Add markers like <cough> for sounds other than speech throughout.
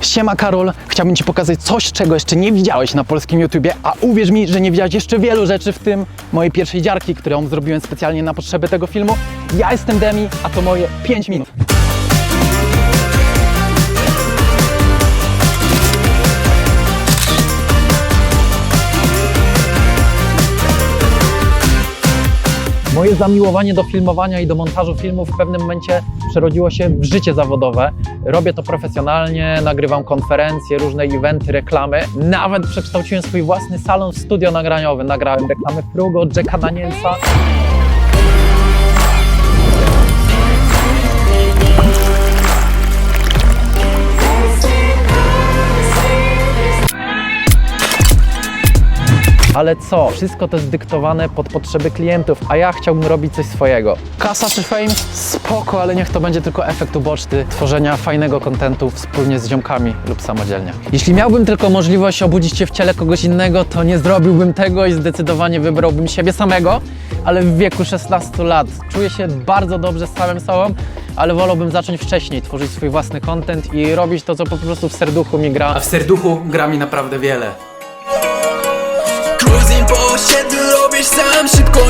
Siema Karol, chciałbym Ci pokazać coś, czego jeszcze nie widziałeś na polskim YouTubie, a uwierz mi, że nie widziałeś jeszcze wielu rzeczy, w tym mojej pierwszej dziarki, którą zrobiłem specjalnie na potrzeby tego filmu. Ja jestem Demi, a to moje 5 minut. Moje zamiłowanie do filmowania i do montażu filmów w pewnym momencie przerodziło się w życie zawodowe. Robię to profesjonalnie, nagrywam konferencje, różne eventy, reklamy. Nawet przekształciłem swój własny salon studio nagraniowy. Nagrałem reklamę Frugo, Jacka Danielsa. Ale co? Wszystko to jest dyktowane pod potrzeby klientów, a ja chciałbym robić coś swojego. Kasa czy fame? Spoko, ale niech to będzie tylko efekt uboczny tworzenia fajnego kontentu wspólnie z ziomkami lub samodzielnie. Jeśli miałbym tylko możliwość obudzić się w ciele kogoś innego, to nie zrobiłbym tego i zdecydowanie wybrałbym siebie samego, ale w wieku 16 lat czuję się bardzo dobrze z samym sobą, ale wolałbym zacząć wcześniej, tworzyć swój własny content i robić to, co po prostu w serduchu mi gra. A w serduchu gra mi naprawdę wiele. Robisz sam, szybko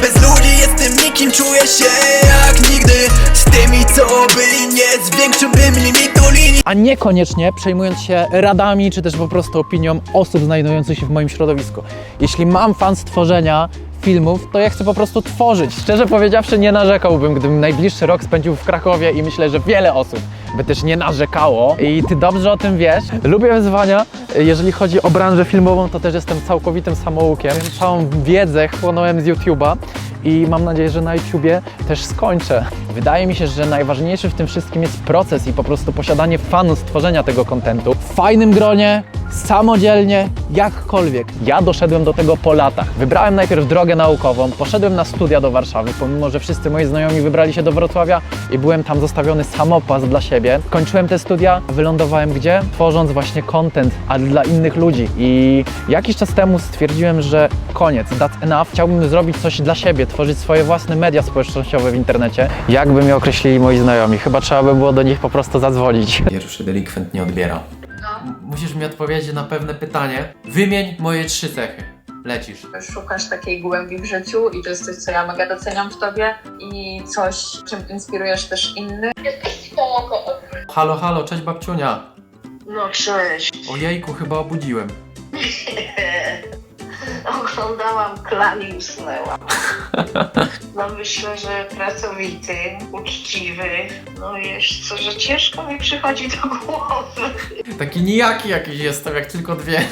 Bez ludzi jestem nikim, czuję się jak nigdy. Z tymi co byli nie zwiększyłbym limitu linii. A niekoniecznie przejmując się radami czy też po prostu opinią osób znajdujących się w moim środowisku. Jeśli mam fan stworzenia filmów, to ja chcę po prostu tworzyć. Szczerze powiedziawszy, nie narzekałbym, gdybym najbliższy rok spędził w Krakowie i myślę, że wiele osób by też nie narzekało. I ty dobrze o tym wiesz. Lubię wyzwania. Jeżeli chodzi o branżę filmową, to też jestem całkowitym samoukiem. Całą wiedzę chłonąłem z YouTube'a i mam nadzieję, że na YouTubie też skończę. Wydaje mi się, że najważniejszy w tym wszystkim jest proces i po prostu posiadanie fanu stworzenia tego kontentu. W fajnym gronie, samodzielnie, jakkolwiek. Ja doszedłem do tego po latach. Wybrałem najpierw drogę naukową, poszedłem na studia do Warszawy, pomimo że wszyscy moi znajomi wybrali się do Wrocławia i byłem tam zostawiony samopas dla siebie. Kończyłem te studia, wylądowałem gdzie? Tworząc właśnie content, ale dla innych ludzi. I jakiś czas temu stwierdziłem, że koniec, that's enough. Chciałbym zrobić coś dla siebie, tworzyć swoje własne media społecznościowe w internecie. Jakby mnie określili moi znajomi? Chyba trzeba by było do nich po prostu zadzwonić. Pierwszy delikwent nie odbiera. No, Musisz mi odpowiedzieć na pewne pytanie. Wymień moje trzy cechy. Lecisz. szukasz takiej głębi w życiu i to jest coś, co ja mega doceniam w tobie i coś, czym inspirujesz też innych. Jesteś spoko. Halo, halo, cześć babciunia. No cześć. Ojejku, chyba obudziłem. <laughs> Oglądałam klan i usnęłam. <laughs> No myślę, że pracowity, uczciwy. No wiesz co, że ciężko mi przychodzi do głowy. Taki nijaki jakiś jestem, jak tylko dwie.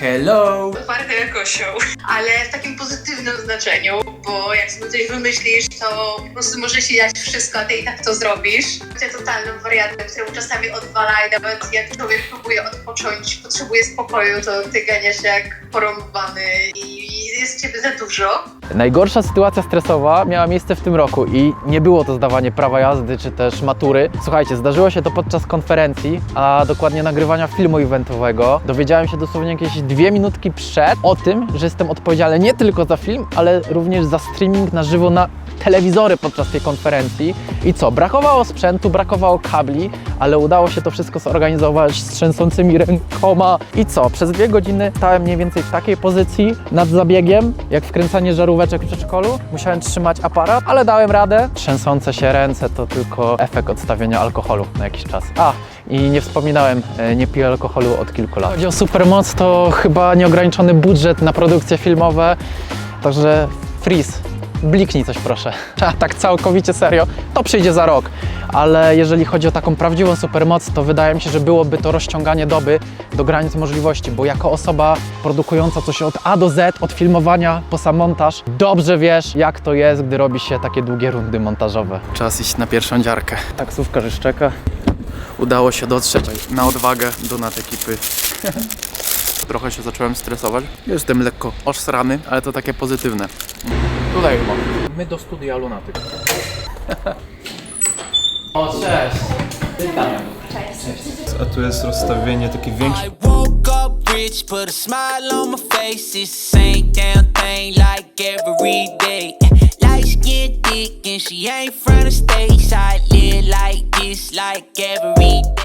Hello. Otwarte jak osioł. Ale w takim pozytywnym znaczeniu, bo jak sobie coś wymyślisz, to po prostu może się dziać wszystko, a ty i tak to zrobisz. Ty totalnym wariatem, któremu czasami odwala i nawet jak człowiek próbuje odpocząć, potrzebuje spokoju, to ty ganiasz jak porąbany i jest ciebie za dużo. Najgorsza sytuacja stresowa miała miejsce w tym roku i nie było to zdawanie prawa jazdy czy też matury. Słuchajcie, zdarzyło się to podczas konferencji, a dokładnie nagrywania filmu eventowego. Dowiedziałem się dosłownie jakieś dwie minutki przed o tym, że jestem odpowiedzialny nie tylko za film, ale również za streaming na żywo na telewizory podczas tej konferencji. I co? Brakowało sprzętu, brakowało kabli, ale udało się to wszystko zorganizować z trzęsącymi rękoma. I co? Przez dwie godziny stałem mniej więcej w takiej pozycji nad zabiegiem, jak wkręcanie żaróweczek w przedszkolu. Musiałem trzymać aparat, ale dałem radę. Trzęsące się ręce to tylko efekt odstawienia alkoholu na jakiś czas. A, i nie wspominałem, e, nie piję alkoholu od kilku lat. Chodzi o supermoc, to chyba nieograniczony budżet na produkcje filmowe, także freeze. Bliknij coś proszę. <laughs> A tak całkowicie serio, to przyjdzie za rok. Ale jeżeli chodzi o taką prawdziwą supermoc, to wydaje mi się, że byłoby to rozciąganie doby do granic możliwości, bo jako osoba produkująca coś od A do Z, od filmowania po sam montaż, dobrze wiesz, jak to jest, gdy robi się takie długie rundy montażowe. Czas iść na pierwszą dziarkę. Taksówka już czeka. Udało się dotrzeć na odwagę do ekipy. <laughs> Trochę się zacząłem stresować. Jestem lekko oszrany, ale to takie pozytywne. Tutaj chyba. My do studia Lunatyk. o, cześć! Witam. A tu jest rozstawienie takie większe. I woke up rich, put a smile on my face. It's the same damn thing like every day. Light getting thick and she ain't from the state side. Live like this, like every day.